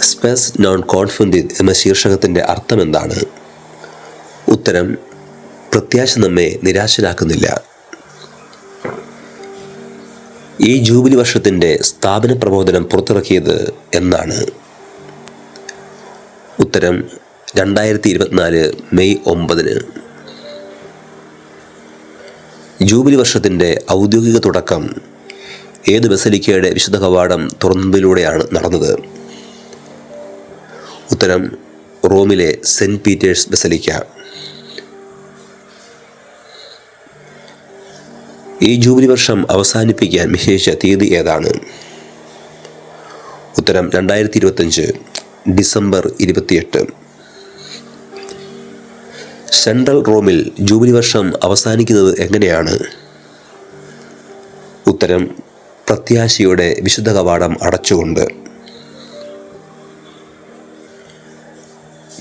സ്പെസ് non confident എന്ന ശീർഷകത്തിന്റെ അർത്ഥം എന്താണ് ഉത്തരം പ്രത്യാശ നമ്മെ നിരാശരാക്കുന്നില്ല. ഈ ജൂബിലി വർഷത്തിന്റെ സ്ഥാപന പ്രബോധനം പുറത്തിറക്കിയത് എന്നാണ്. ഉത്തരം രണ്ടായിരത്തി ഇരുപത്തിനാല് മെയ് ഒമ്പതിന്. ജൂബിലി വർഷത്തിന്റെ ഔദ്യോഗിക തുടക്കം ഏത് ബസലിക്കയുടെ വിശുദ്ധ കവാടം തുറന്നതിലൂടെയാണ് നടന്നത്. ഉത്തരം റോമിലെ സെന്റ് പീറ്റേഴ്സ് ബസലിക്ക. ഈ ജൂബിലി വർഷം അവസാനിപ്പിക്കാൻ വിശേഷ തീയതി ഏതാണ്? ഉത്തരം രണ്ടായിരത്തി ഇരുപത്തഞ്ച് ഡിസംബർ ഇരുപത്തിയെട്ട്. സെൻട്രൽ റോമിൽ ജൂബിലി വർഷം അവസാനിക്കുന്നത് എങ്ങനെയാണ്? ഉത്തരം പ്രത്യാശയുടെ വിശുദ്ധ കവാടം അടച്ചുകൊണ്ട്.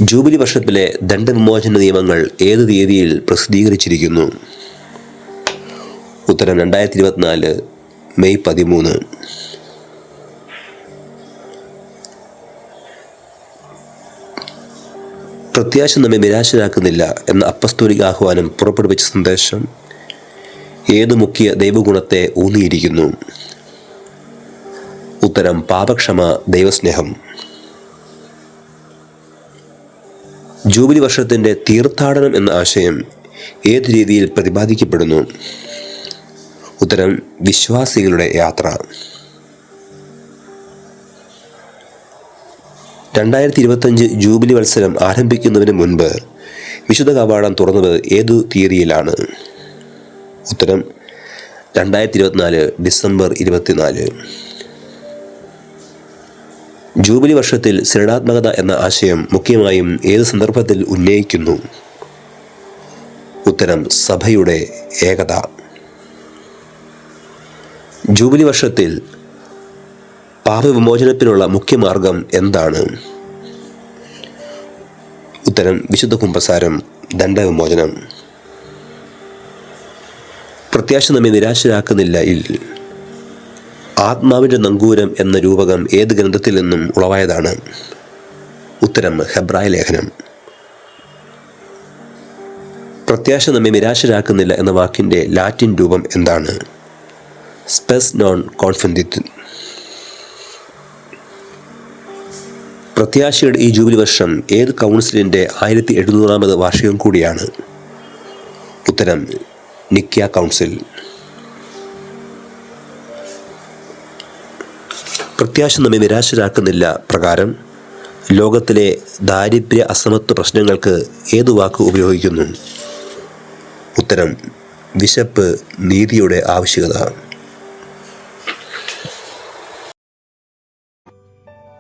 ജൂബിലി വർഷത്തിലെ ദണ്ഡവിമോചന നിയമങ്ങൾ ഏത് തീയതിയിൽ പ്രസിദ്ധീകരിച്ചിരിക്കുന്നു? ഉത്തരം രണ്ടായിരത്തി ഇരുപത്തിനാല് മെയ് പതിമൂന്ന്. പ്രത്യാശ നമ്മെ നിരാശരാക്കുന്നില്ല എന്ന അപ്പസ്തോലിക ആഹ്വാനം പുറപ്പെടുവിച്ച സന്ദേശം ഏത് മുഖ്യ ദൈവഗുണത്തെ ഊന്നിയിരിക്കുന്നു? ഉത്തരം പാപക്ഷമ ദൈവസ്നേഹം. ജൂബിലി വർഷത്തിന്റെ തീർത്ഥാടനം എന്ന ആശയം ഏത് രീതിയിൽ പ്രതിപാദിക്കപ്പെടുന്നു? ഉത്തരം വിശ്വാസികളുടെ യാത്ര. രണ്ടായിരത്തി ഇരുപത്തഞ്ച് ജൂബിലി മത്സരം ആരംഭിക്കുന്നതിന് മുൻപ് വിശുദ്ധ കവാടം തുറന്നത് ഏതു തീയതിയിലാണ് ഉത്തരം രണ്ടായിരത്തി ഇരുപത്തിനാല് ഡിസംബർ ഇരുപത്തിനാല്. ജൂബിലി വർഷത്തിൽ സൃണാത്മകത എന്ന ആശയം മുഖ്യമായും ഏത് സന്ദർഭത്തിൽ ഉന്നയിക്കുന്നു? ഉത്തരം സഭയുടെ ഏകത. ജൂബിലി വർഷത്തിൽ പാപവിമോചനത്തിനുള്ള മുഖ്യമാർഗം എന്താണ്? ഉത്തരം വിശുദ്ധ കുംഭസാരം ദണ്ഡവിമോചനം. പ്രത്യാശ നമ്മെ നിരാശരാക്കുന്നില്ല ഇൽ. ആത്മാവിന്റെ നങ്കൂരം എന്ന രൂപകം ഏത് ഗ്രന്ഥത്തിൽ നിന്നും ഉളവായതാണ്? ഉത്തരം ഹെബ്രായ ലേഖനം. പ്രത്യാശ നമ്മെ നിരാശരാക്കുന്നില്ല എന്ന വാക്കിന്റെ ലാറ്റിൻ രൂപം എന്താണ്? സ്പെസ് നോൺ കോൺഫിഡന്റ് പ്രത്യാശയുടെ ഈ ജൂബിലി വർഷം ഏത് കൗൺസിലിന്റെ ആയിരത്തി എഴുന്നൂറാമത് വാർഷികം കൂടിയാണ്? ഉത്തരം നിക്യ കൗൺസിൽ. പ്രത്യാശ നമ്മെ നിരാശരാക്കുന്നില്ല പ്രകാരം ലോകത്തിലെ ദാരിദ്ര്യ അസമത്വ പ്രശ്നങ്ങൾക്ക് ഏതു വാക്ക് ഉപയോഗിക്കുന്നു? ഉത്തരം വിശപ്പ് നീതിയുടെ ആവശ്യകത.